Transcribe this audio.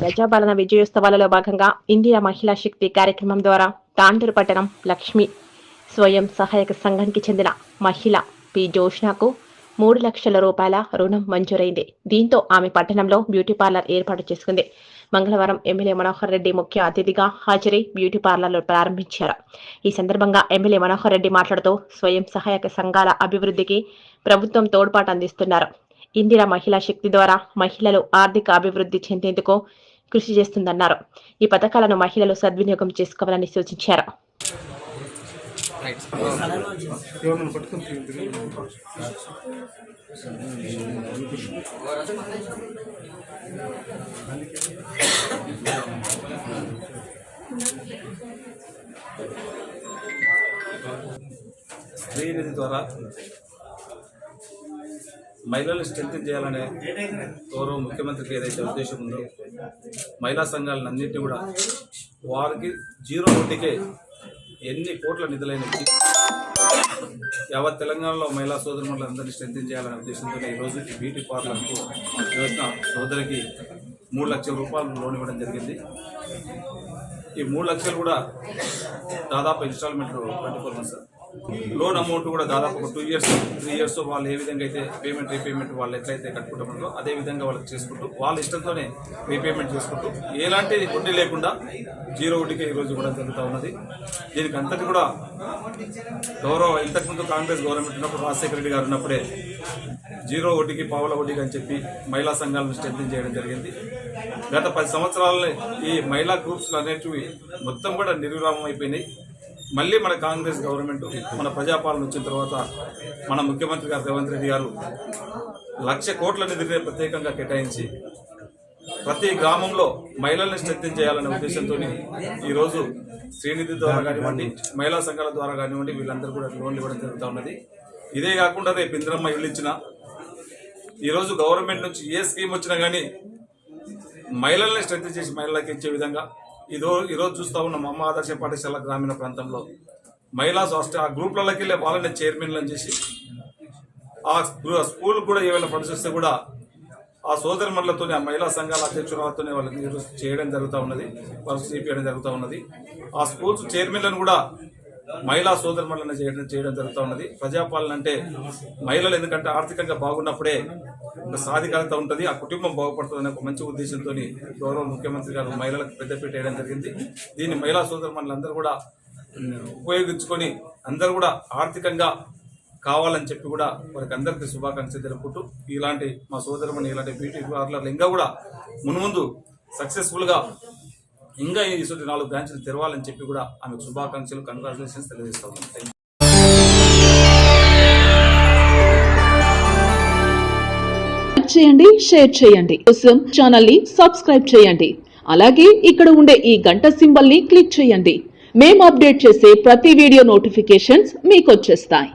ప్రజాపాలన విజయోత్సవాలలో భాగంగా ఇండియా మహిళా శక్తి కార్యక్రమం ద్వారా తాండూరు పట్టణం లక్ష్మి స్వయం సహాయక సంఘానికి చెందిన మహిళ పి జోష్నాకు మూడు లక్షల రూపాయల రుణం మంజూరైంది. దీంతో ఆమె పట్టణంలో బ్యూటీ పార్లర్ ఏర్పాటు చేసుకుంది. మంగళవారం ఎమ్మెల్యే మనోహర్ రెడ్డి ముఖ్య అతిథిగా హాజరై బ్యూటీ పార్లర్లు ప్రారంభించారు. ఈ సందర్భంగా ఎమ్మెల్యే మనోహర్ రెడ్డి మాట్లాడుతూ స్వయం సహాయక సంఘాల అభివృద్ధికి ప్రభుత్వం తోడ్పాటు అందిస్తున్నారు. ఇందిరా మహిళా శక్తి ద్వారా మహిళలు ఆర్థిక అభివృద్ధి చెందేందుకు కృషి చేస్తుందన్నారు. ఈ పథకాలను మహిళలు సద్వినియోగం చేసుకోవాలని సూచించారు. స్త్రీ నిధి ద్వారా మహిళలు స్ట్రెంత్ చేయాలనే గౌరవ ముఖ్యమంత్రికి ఏదైతే ఉద్దేశం ఉందో మహిళా సంఘాలను అన్నింటినీ కూడా వారికి జీరో వడ్డీకే ఎన్ని కోట్ల నిధులైన యావత్ తెలంగాణలో మహిళా సోదరులను అందరినీ స్ట్రెంత్ చేయాలనే ఉద్దేశంతో ఈరోజు ఈ బ్యూటీ పార్లర్కు యువత సోదరికి మూడు లక్షల రూపాయలు లోన్ ఇవ్వడం జరిగింది. ఈ మూడు లక్షలు కూడా దాదాపు instalment twenty four months loan amount కూడా దాదాపు ఒక టూ ఇయర్స్ త్రీ ఇయర్స్ వాళ్ళు ఏ విధంగా అయితే పేమెంట్ రీపేమెంట్ వాళ్ళు ఎట్లయితే కట్టుకుంటామో అదే విధంగా వాళ్ళకి చేసుకుంటూ వాళ్ళ ఇష్టంతోనే రీపేమెంట్ చేసుకుంటూ ఎలాంటి వడ్డీ లేకుండా జీరో వడ్డీకి ఈరోజు కూడా జరుగుతూ ఉన్నది. దీనికి అంతటి కూడా గౌరవ ఇంతకుముందు కాంగ్రెస్ గవర్నమెంట్ ఉన్నప్పుడు రాజశేఖర రెడ్డి గారు ఉన్నప్పుడే జీరో వడ్డీకి పావుల వడ్డీకి అని చెప్పి మహిళా సంఘాలను స్ట్రెంగ్ చేయడం జరిగింది. గత పది సంవత్సరాలలో ఈ మహిళా గ్రూప్స్ అనేటివి మొత్తం కూడా నిర్విరామం అయిపోయినాయి. మళ్ళీ మన కాంగ్రెస్ గవర్నమెంట్ మన ప్రజాపాలన వచ్చిన తర్వాత మన ముఖ్యమంత్రి గారు రేవంత్ రెడ్డి గారు లక్ష కోట్ల నిధిని ప్రత్యేకంగా కేటాయించి ప్రతి గ్రామంలో మహిళల్ని స్ట్రెంథన్ చేయాలనే ఉద్దేశంతో ఈరోజు శ్రీనిధి ద్వారా కానివ్వండి మహిళా సంఘాల ద్వారా కానివ్వండి వీళ్ళందరూ కూడా లోన్లు ఇవ్వడం జరుగుతూ ఉన్నది. ఇదే కాకుండా రేపు ఇంద్రమ్మ ఇల్లు ఇచ్చిన ఈరోజు గవర్నమెంట్ నుంచి ఏ స్కీమ్ వచ్చినా కానీ మహిళల్ని స్ట్రెంత్ చేసి మహిళలకు ఇచ్చే విధంగా ఇదో ఈరోజు చూస్తా ఉన్నాం అమ్మ ఆదర్శ పాఠశాల గ్రామీణ ప్రాంతంలో. మహిళా హాస్టల్ ఆ గ్రూప్లలోకి వెళ్ళే వాళ్ళని చైర్మన్లను చేసి ఆ గ్రూ- స్కూల్ కూడా ఏమైనా ఫండ్స్ వస్తే కూడా ఆ సోదరిమణులతో ఆ మహిళా సంఘాల అధ్యక్షురాలతోనే వాళ్ళకి చేయడం జరుగుతూ ఉన్నది వాళ్ళకి చేపించడం జరుగుతూ ఉన్నది. ఆ స్కూల్స్ చైర్మన్లను కూడా మహిళా సోదరిమణులను చేయడం చేయడం జరుగుతూ ఉన్నది. ప్రజాపాలన అంటే మహిళలు ఎందుకంటే ఆర్థికంగా బాగున్నప్పుడే ఒక సాధికారత ఉంటుంది ఆ కుటుంబం బాగుపడుతుంది అనే ఒక మంచి ఉద్దేశంతో గౌరవ ముఖ్యమంత్రి గారు మహిళలకు పెద్దపీట వేయడం జరిగింది. దీన్ని మహిళా సోదరిమణులందరూ కూడా ఉపయోగించుకొని అందరూ కూడా ఆర్థికంగా కావాలని చెప్పి కూడా వారికి అందరికీ శుభాకాంక్షలు తెలుపుకుంటూ ఇలాంటి మా సోదరమని ఇలాంటి బ్యూటీ పార్లర్లు ఇంకా కూడా మున్ముందు సక్సెస్ఫుల్గా ఇంకా ఇటువంటి నాలుగు బ్రాంచ్లు తెరవాలని చెప్పి కూడా ఆమెకు శుభాకాంక్షలు కంగ్రాచులేషన్స్ తెలియజేస్తా ఉన్నాను చేయండి షేర్ చేయండి. కోసం ఛానల్ని సబ్స్క్రైబ్ చేయండి. అలాగే ఇక్కడ ఉండే ఈ గంట సింబల్ని క్లిక్ చేయండి. మేము అప్డేట్ చేసే ప్రతి వీడియో నోటిఫికేషన్స్ మీకు వచ్చేస్తాయి.